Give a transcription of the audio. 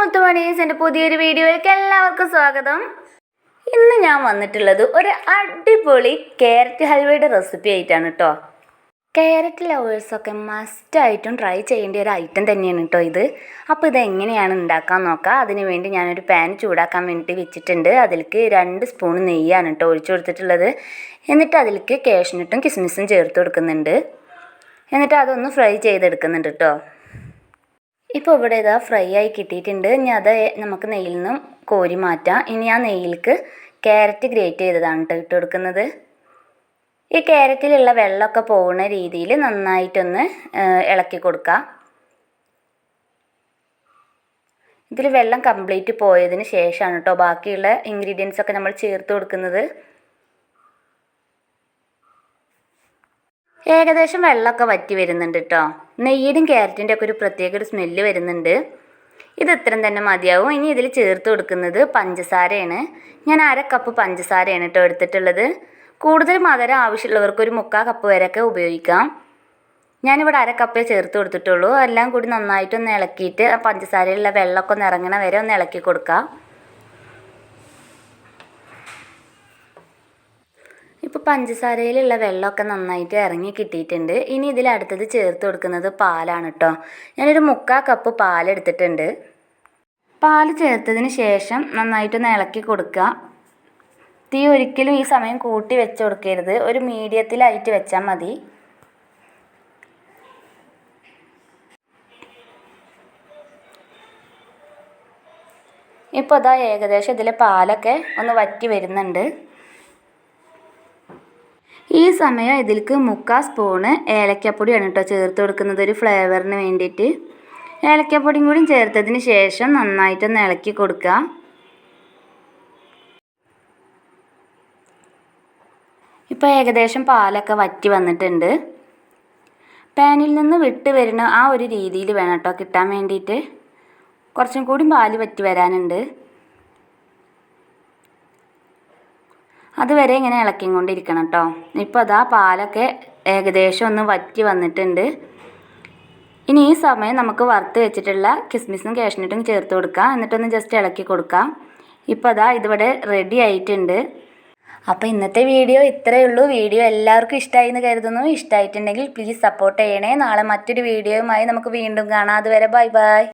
മുത്തുമണീസ് എന്റെ പുതിയൊരു വീഡിയോയിലേക്ക് എല്ലാവർക്കും സ്വാഗതം. ഇന്ന് ഞാൻ വന്നിട്ടുള്ളത് ഒരു അടിപൊളി ക്യാരറ്റ് ഹൽവയുടെ റെസിപ്പി ആയിട്ടാണ് കേട്ടോ ക്യാരറ്റ് ലവേഴ്സൊക്കെ മസ്റ്റായിട്ടും ട്രൈ ചെയ്യേണ്ട ഒരു ഐറ്റം തന്നെയാണ് കേട്ടോ ഇത്. അപ്പോൾ ഇത് എങ്ങനെയാണ് ഉണ്ടാക്കാൻ നോക്കാം? അതിന് വേണ്ടി ഞാനൊരു പാൻ ചൂടാക്കാൻ വേണ്ടി വെച്ചിട്ടുണ്ട്. അതിലേക്ക് രണ്ട് സ്പൂൺ നെയ്യാണ് കേട്ടോ ഒഴിച്ചു കൊടുത്തിട്ടുള്ളത്. എന്നിട്ട് അതിലേക്ക് കാഷ്നട്ടും കിസ്മിസും ചേർത്ത് കൊടുക്കുന്നുണ്ട്. എന്നിട്ട് അതൊന്ന് ഫ്രൈ ചെയ്തെടുക്കുന്നുണ്ട് കേട്ടോ ഇപ്പോൾ ഇവിടെ ഇതാ ഫ്രൈ ആയി കിട്ടിയിട്ടുണ്ട്. ഇനി അത് നമുക്ക് നെയ്യിൽ നിന്നും കോരി മാറ്റാം. ഇനി ആ നെയ്യിലേക്ക് ക്യാരറ്റ് ഗ്രേറ്റ് ചെയ്തതാണ് കേട്ടോ ഇട്ട് കൊടുക്കുന്നത്. ഈ ക്യാരറ്റിലുള്ള വെള്ളമൊക്കെ പോകുന്ന രീതിയിൽ നന്നായിട്ടൊന്ന് ഇളക്കി കൊടുക്കുക ഇതിൽ വെള്ളം കംപ്ലീറ്റ് പോയതിന് ശേഷമാണ് കേട്ടോ ബാക്കിയുള്ള ഇൻഗ്രീഡിയൻസ് ഒക്കെ നമ്മൾ ചേർത്ത് കൊടുക്കുന്നത്. ഏകദേശം വെള്ളമൊക്കെ വറ്റി വരുന്നുണ്ട് കേട്ടോ നെയ്യിലും ക്യാരറ്റിന്റെ ഒക്കെ ഒരു പ്രത്യേക ഒരു സ്മെല്ല് വരുന്നുണ്ട്. ഇത് ഇത്രയും തന്നെ മതിയാവും. ഇനി ഇതിൽ ചേർത്ത് കൊടുക്കുന്നത് പഞ്ചസാരയാണ്. ഞാൻ അര കപ്പ് പഞ്ചസാരയാണ് കേട്ടോ എടുത്തിട്ടുള്ളത്. കൂടുതൽ മധുരം ആവശ്യമുള്ളവർക്ക് ഒരു മുക്കാൽ കപ്പ് വരെയൊക്കെ ഉപയോഗിക്കാം. ഞാനിവിടെ അര കപ്പേ ചേർത്ത് കൊടുത്തിട്ടുള്ളൂ. എല്ലാം കൂടി നന്നായിട്ടൊന്ന് ഇളക്കിയിട്ട് പഞ്ചസാരയിലുള്ള വെള്ളമൊക്കെ ഒന്ന് ഇറങ്ങണ വരെ ഒന്ന് ഇളക്കി കൊടുക്കാം. ഇപ്പോൾ പഞ്ചസാരയിലുള്ള വെള്ളമൊക്കെ നന്നായിട്ട് ഇറങ്ങി കിട്ടിയിട്ടുണ്ട്. ഇനി ഇതിൽ അടുത്തത് ചേർത്ത് കൊടുക്കുന്നത് പാലാണ് കേട്ടോ ഞാനൊരു മുക്കാൽ കപ്പ് പാലെടുത്തിട്ടുണ്ട് പാൽ ചേർത്തതിന് ശേഷം നന്നായിട്ടൊന്ന് ഇളക്കി കൊടുക്കുക. തീ ഒരിക്കലും ഈ സമയം കൂട്ടി വെച്ച് കൊടുക്കരുത്. ഒരു മീഡിയത്തിലായിട്ട് വെച്ചാൽ മതി. ഇപ്പോൾ അതാ ഏകദേശം ഇതിലെ പാലൊക്കെ ഒന്ന് വറ്റി വരുന്നുണ്ട്. ഈ സമയം ഇതിലേക്ക് മുക്കാൽ സ്പൂണ് ഏലക്കപ്പൊടിയാണ് കേട്ടോ ചേർത്ത് കൊടുക്കുന്നത് ഒരു ഫ്ലേവറിന് വേണ്ടിയിട്ട്. ഏലക്കപ്പൊടിയും കൂടി ചേർത്തതിന് ശേഷം നന്നായിട്ടൊന്ന് ഇളക്കി കൊടുക്കുക. ഇപ്പോൾ ഏകദേശം പാലൊക്കെ വറ്റി വന്നിട്ടുണ്ട്. പാനിൽ നിന്ന് വിട്ട് വരുന്ന ആ ഒരു രീതിയിൽ വേണം കേട്ടോ കിട്ടാൻ വേണ്ടിയിട്ട്. കുറച്ചും കൂടി പാൽ വറ്റി വരാനുണ്ട്. അതുവരെ ഇങ്ങനെ ഇളക്കിക്കൊണ്ടിരിക്കണം കേട്ടോ ഇപ്പോൾ അതാ പാലൊക്കെ ഏകദേശം ഒന്ന് വറ്റി വന്നിട്ടുണ്ട്. ഇനി ഈ സമയം നമുക്ക് വറുത്ത് വെച്ചിട്ടുള്ള കിസ്മിസും കാഷ്നട്ടും ചേർത്ത് കൊടുക്കാം. എന്നിട്ടൊന്ന് ജസ്റ്റ് ഇളക്കി കൊടുക്കാം. ഇപ്പോൾ അതാ ഇതിവിടെ റെഡി ആയിട്ടുണ്ട്. അപ്പോൾ ഇന്നത്തെ വീഡിയോ ഇത്രയേ ഉള്ളൂ. വീഡിയോ എല്ലാവർക്കും ഇഷ്ടമായി എന്ന് കരുതുന്നു. ഇഷ്ടമായിട്ടുണ്ടെങ്കിൽ പ്ലീസ് സപ്പോർട്ട് ചെയ്യണേ. നാളെ മറ്റൊരു വീഡിയോയുമായി നമുക്ക് വീണ്ടും കാണാം. അതുവരെ ബൈ ബൈ